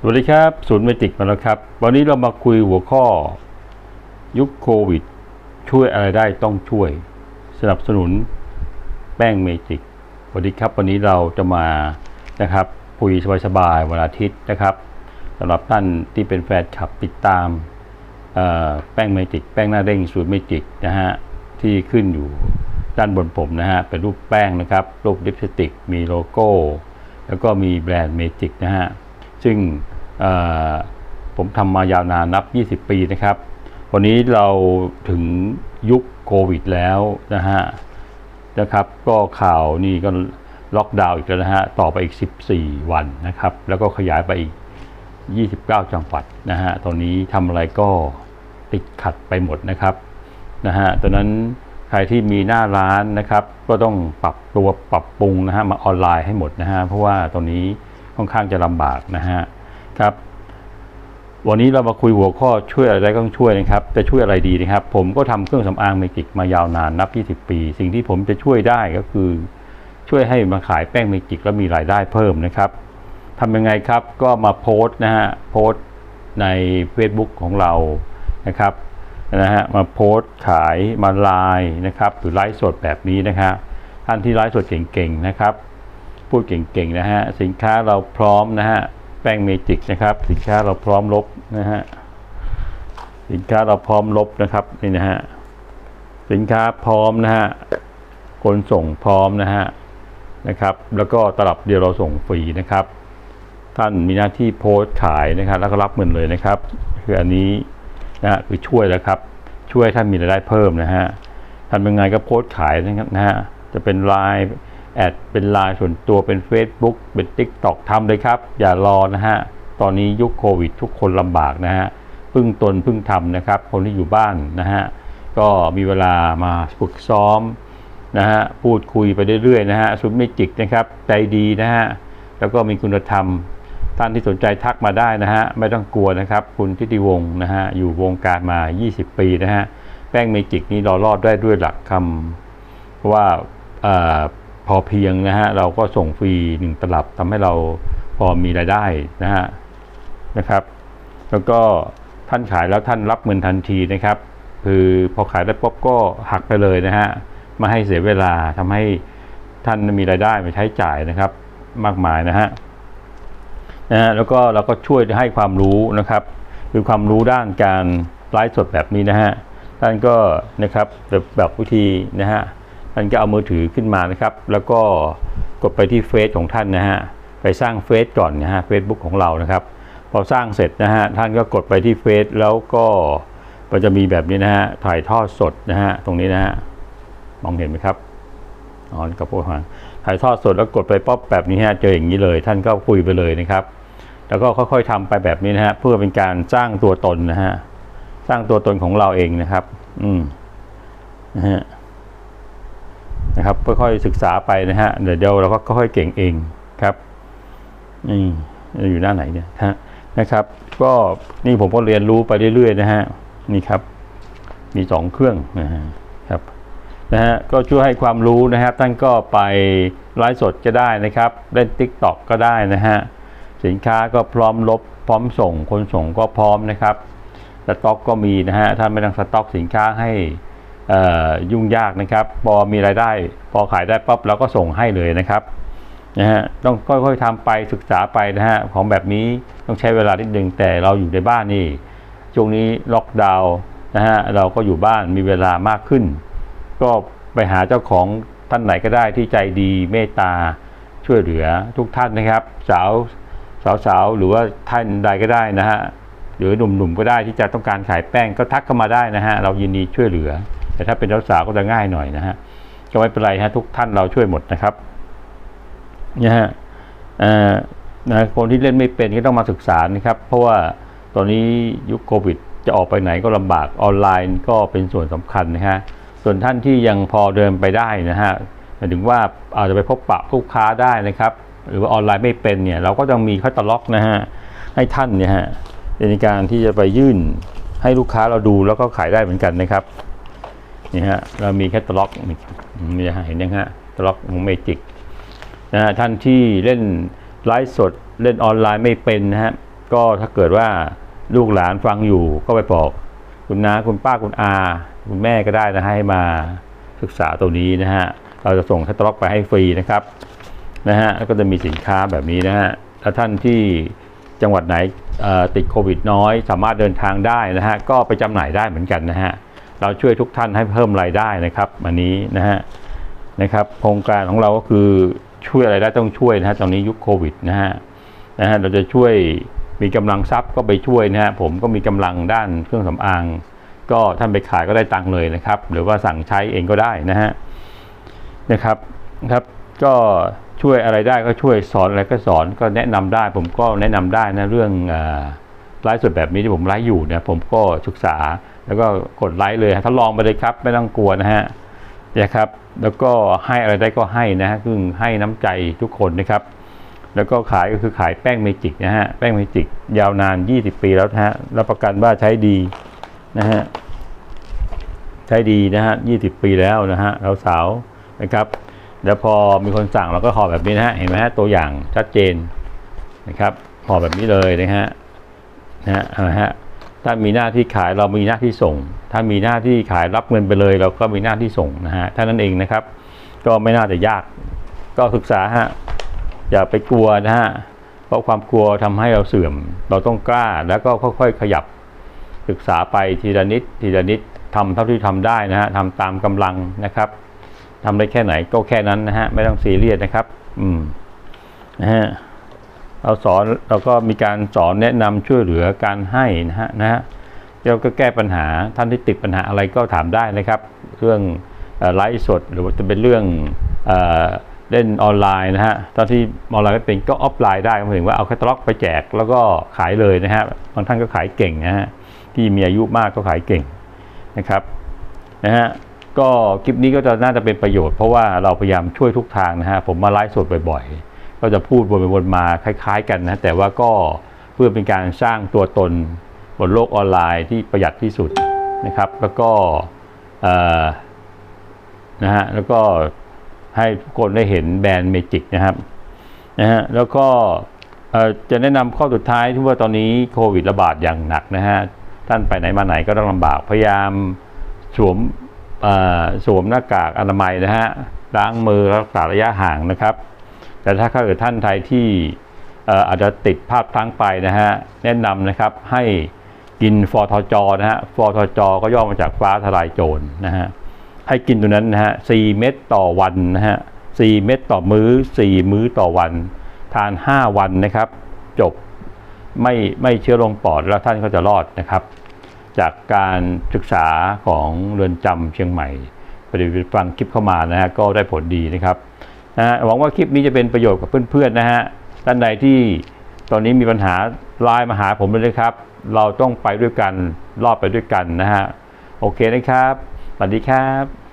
สวัสดีครับศูนย์เมจิกมาแล้วครับ วันนี้เรามาคุยหัวข้อ ยุคโควิด ช่วยอะไรได้ต้องช่วย สนับสนุนแป้งเมจิกสวัสดีครับ วันนี้เราจะมานะครับคุยสบายๆวันอาทิตย์นะครับสำหรับท่านที่เป็นแฟนคลับติดตามแป้งเมจิกแป้งหน้าเด้งสูตรเมจิกนะฮะที่ขึ้นอยู่ด้านบนผมนะฮะเป็นรูปแป้งนะครับรูปลิปสติก มีโลโก้ แล้วก็มีแบรนด์เมจิกนะฮะ ซึ่งผมทำมายาวนานนับ 20 ปีนะครับ วันนี้เราถึงยุคโควิดแล้วนะฮะนะครับ ก็ข่าวนี่ก็ล็อกดาวน์อีกแล้วนะฮะ ต่อไปอีก 14 วันนะครับ แล้วก็ขยายไปอีก 29 จังหวัดนะฮะ ตอนนี้ทำอะไรก็ติดขัดไปหมดนะครับนะฮะตอนนั้นใครที่มีหน้าร้านนะครับ ก็ต้องปรับตัวปรับปรุงนะฮะมาออนไลน์ให้หมดนะฮะ เพราะว่าตอนนี้ ค่อนข้างจะลำบากนะฮะครับ วันนี้เรามาคุยหัวข้อช่วยอะไรก็ต้องช่วยนะครับจะช่วยอะไรดีนะครับ ผมก็ทำเครื่องสำอางเมจิกมายาวนานนับ 20 ปี สิ่งที่ผมจะช่วยได้ก็คือ ช่วยให้มาขายแป้งเมจิกแล้วมีรายได้เพิ่มนะครับทำยังไงครับก็มาโพสต์นะฮะโพสต์ใน Facebook ของเรานะครับนะฮะมาโพสต์ขายมาไลน์นะครับหรือไลฟ์สดแบบนี้นะครับท่านที่ไลฟ์สดเก่งๆนะครับ พูดเก่งๆนะฮะ สินค้าเราพร้อมนะฮะ แป้งเมจิกนะครับ สินค้าเราพร้อมลบนะฮะ สินค้าเราพร้อมลบนะครับนี่นะฮะ สินค้าพร้อมนะฮะขนส่งพร้อมนะฮะนะครับ แล้วก็ตลับเดียวเราส่งฟรีนะครับ ท่านมีหน้าที่โพสต์ขายนะครับ แล้วก็รับเงินเลยนะครับ คืออันนี้นะฮะคือช่วยแล้วครับ ช่วยให้ท่านมีรายได้เพิ่มนะฮะทำยังไงก็โพสต์ขายนะครับนะฮะ จะเป็นไลน์ แอดเป็นไลน์ส่วนตัวเป็น Facebook เป็น Tik t o อกทำเลยครับ อย่ารอนะฮะ ตอนนี้ยุคโควิด ทุกคนลำบากนะฮะ พึ่งตนพึ่งทำนะครับ คนที่อยู่บ้านนะฮะ ก็มีเวลามาฝึกซ้อมนะฮะ พูดคุยไปเรื่อยๆนะฮะสุดเมจิกนะครับ ใจดีนะฮะ แล้วก็มีคุณธรรม ท่านที่สนใจทักมาได้นะฮะ ไม่ต้องกลัวนะครับ คุณทิติวงศ์นะฮะ อยู่วงการมา 20 ปีนะฮะ แป้งเมจิกนี้รารอดได้ด้วยหลักคำเพราะว่า พอเพียงนะฮะเราก็ส่งฟรีหนึ่งตลับทำให้เราพอมีรายได้นะฮะนะครับ แล้วก็ท่านขายแล้วท่านรับเงินทันทีนะครับ คือพอขายได้ปุ๊บก็หักไปเลยนะฮะไมาให้เสียเวลาทำให้ท่านมีรายได้มาใช้จ่ายนะครับ มากมายนะฮะนะฮะแล้วก็เราก็ช่วยให้ความรู้นะครับ คือความรู้ด้านการไลฟ์สดแบบนี้นะฮะท่านก็นะครับแบบแบบวิธีนะฮะ ท่านก็เอามือถือขึ้นมานะครับ แล้วก็กดไปที่เฟซของท่านนะฮะไปสร้างเฟซก่อนนะฮะเฟซบุ๊กของเรานะครับ พอสร้างเสร็จนะฮะท่านก็กดไปที่เฟซแล้วก็มันจะมีแบบนี้นะฮะถ่ายทอดสดนะฮะตรงนี้นะฮะมองเห็นไหมครับอ๋อกระโปรงถ่ายทอดสดแล้วกดไปป๊อปแบบนี้ฮะเจออย่างนี้เลย ท่านก็คุยไปเลยนะครับ แล้วก็ค่อยๆทำไปแบบนี้นะฮะเพื่อเป็นการสร้างตัวตนนะฮะสร้างตัวตนของเราเองนะครับ อืมนะฮะ นะครับค่อยๆศึกษาไปนะฮะเดี๋ยวเราก็ค่อยๆเก่งเองครับนี่อยู่หน้าไหนเนี่ยฮะนะครับ ก็นี่ผมก็เรียนรู้ไปเรื่อยๆนะฮะนี่ครับ มีสองเครื่องนะฮะครับนะฮะก็ช่วยให้ความรู้นะครับท่านก็ไปไลฟ์สดก็ได้นะครับ เล่น t ิ k t o k ก็ได้นะฮะสินค้าก็พร้อมลบพร้อมส่งคนส่งก็พร้อมนะครับสต็อกก็มีนะฮะถ้านไม่ต้องสต็อกสินค้าให้ ยุ่งยากนะครับ พอมีรายได้ พอขายได้ปั๊บเราก็ส่งให้เลยนะครับนะฮะต้องค่อยๆทำไปศึกษาไปนะฮะของแบบนี้ต้องใช้เวลานิดนึงแต่เราอยู่ในบ้านนี่ช่วงนี้ล็อกดาวน์นะฮะเราก็อยู่บ้านมีเวลามากขึ้น ก็ไปหาเจ้าของท่านไหนก็ได้ที่ใจดีเมตตาช่วยเหลือทุกท่านนะครับ สาวสาวๆหรือว่าท่านใดก็ได้นะฮะหรือหนุ่มๆก็ได้ที่จะต้องการขายแป้งก็ทักเข้ามาได้นะฮะเรายินดีช่วยเหลือ แต่ถ้าเป็นสาวๆก็จะง่ายหน่อยนะฮะก็ไม่เป็นไรฮะทุกท่านเราช่วยหมดนะครับนะฮะนะคนที่เล่นไม่เป็นก็ต้องมาศึกษานะครับ เพราะว่าตอนนี้ยุคโควิด จะออกไปไหนก็ลำบากออนไลน์ก็เป็นส่วนสำคัญนะฮะส่วนท่านที่ยังพอเดินไปได้นะฮะหมายถึงว่าอาจจะไปพบปะลูกค้าได้นะครับ หรือว่าออนไลน์ไม่เป็นเนี่ย เราก็ต้องมีคัตล็อกนะฮะให้ท่านเนี่ยฮะในการที่จะไปยื่นให้ลูกค้าเราดูแล้วก็ขายได้เหมือนกันนะครับ นี่ฮะเรามีแคตตล็อกนี่ฮะเห็นยังฮะตล็อกของเมจิกนะฮะท่านที่เล่นไลฟ์สดเล่นออนไลน์ไม่เป็นนะฮะก็ถ้าเกิดว่าลูกหลานฟังอยู่ก็ไปบอกคุณน้าคุณป้าคุณอา คุณแม่ก็ได้นะให้มาศึกษาตัวนี้นะฮะเราจะส่งแคตตาล็อกไปให้ฟรีนะครับนะฮะแล้วก็จะมีสินค้าแบบนี้นะฮะแล้วท่านที่จังหวัดไหนติดโควิดน้อย สามารถเดินทางได้นะฮะก็ไปจำหน่ายได้เหมือนกันนะฮะ เราช่วยทุกท่านให้เพิ่มรายได้นะครับอันนี้นะฮะนะครับโครงการของเราก็คือช่วยอะไรได้ต้องช่วยนะฮะตอนนี้ยุคโควิดนะฮะนะฮะเราจะช่วยมีกำลังทรัพย์ก็ไปช่วยนะฮะผมก็มีกำลังด้านเครื่องสำอาง ก็ท่านไปขายก็ได้ตังค์เลยนะครับ หรือว่าสั่งใช้เองก็ได้นะฮะนะครับครับก็ช่วยอะไรได้ก็ช่วยสอนอะไรก็สอนก็แนะนำได้ ผมก็แนะนำได้นะเรื่องอา ไลฟ์สดแบบนี้ที่ผมไลฟ์อยู่เนี่ยผมก็ศึกษา แล้วก็กดไลค์เลยทดลองไปเลยครับ ไม่ต้องกลัวนะฮะนะครับแล้วก็ให้อะไรได้ก็ให้นะฮะคือให้น้ำใจทุกคนนะครับ แล้วก็ขายก็คือขายแป้งเมจิกนะฮะแป้งเมจิกยาวนาน 20 ปีแล้วนะฮะรับประกันว่าใช้ดีนะฮะใช้ดีนะฮะ20 ปีแล้วนะฮะเราสาวนะครับแล้วพอมีคนสั่งเราก็ห่อแบบนี้นะฮะเห็นไหมฮะตัวอย่างชัดเจนนะครับห่อแบบนี้เลยนะฮะ นะฮะถ้ามีหน้าที่ขายเรามีหน้าที่ส่ง ถ้ามีหน้าที่ขายรับเงินไปเลย เราก็มีหน้าที่ส่งนะฮะท่านั้นเองนะครับ ก็ไม่น่าจะยาก ก็ศึกษาฮะอย่าไปกลัวนะฮะเพราะความกลัวทำให้เราเสื่อม เราต้องกล้าแล้วก็ค่อยๆขยับ ศึกษาไปทีละนิดทีละนิดทำเท่าที่ทำได้นะฮะทำตามกำลังนะครับทำได้แค่ไหนก็แค่นั้นนะฮะไม่ต้องซีเรียสนะครับ อืมนะฮะ เราสอนเราก็มีการสอนแนะนำช่วยเหลือการให้นะฮะนะฮะแล้วก็แก้ปัญหาท่านที่ติดปัญหาอะไรก็ถามได้นะครับ เรื่องไลฟ์สดหรือว่าจะเป็นเรื่องเอเล่นออนไลน์นะฮะตอนที่ออนไลน์ไม่เป็นก็ออฟไลน์ได้หมายถึงว่าเอาแคตตาล็อกไปแจกแล้วก็ขายเลยนะฮะบางท่านก็ขายเก่งนะฮะที่มีอายุมากก็ขายเก่งนะครับนะฮะก็คลิปนี้ก็จะน่าจะเป็นประโยชน์เพราะว่าเราพยายามช่วยทุกทางนะฮะผมมาไลฟ์สดบ่อยๆ ก็จะพูดวนไปวนมาคล้าย ๆ กันนะแต่ว่าก็เพื่อเป็นการสร้างตัวตนบนโลกออนไลน์ที่ประหยัดที่สุดนะครับ แล้วก็นะฮะแล้วก็ให้ทุกคนได้เห็นแบรนด์เมจิกนะครับนะฮะแล้วก็จะแนะนำข้อสุดท้ายที่ว่าตอนนี้โควิดระบาดอย่างหนักนะฮะท่านไปไหนมาไหนก็ต้องลำบากพยายามสวมสวมหน้ากากอนามัยนะฮะล้างมือรักษาระยะห่างนะครับ แต่ถ้าเกิดท่านไทยที่อาจจะติดภาพพลั้งไปนะฮะแนะนำนะครับให้กินฟอทจนะฮะฟอทจก็ย่อมาจากฟ้าทลายโจรนะฮะให้กินตัวนั้นนะฮะ4เม็ดต่อวันนะฮะ4เม็ดต่อมือ้อ4มื้อต่อวัน ทาน5วันนะครับ จบไม่ไม่เชื้อลงปอดแล้วท่านก็จะรอดนะครับ จากการศึกษาของเรือนจำเชียงใหม่ปฏิบัติฟังคลิปเข้ามานะฮะก็ได้ผลดีนะครับ นะฮะหวังว่าคลิปนี้จะเป็นประโยชน์กับเพื่อนๆนะฮะท่านใดที่ตอนนี้มีปัญหาไลน์มาหาผมเลยนะครับ เราต้องไปด้วยกันรอดไปด้วยกันนะฮะโอเคนะครับสวัสดีครับ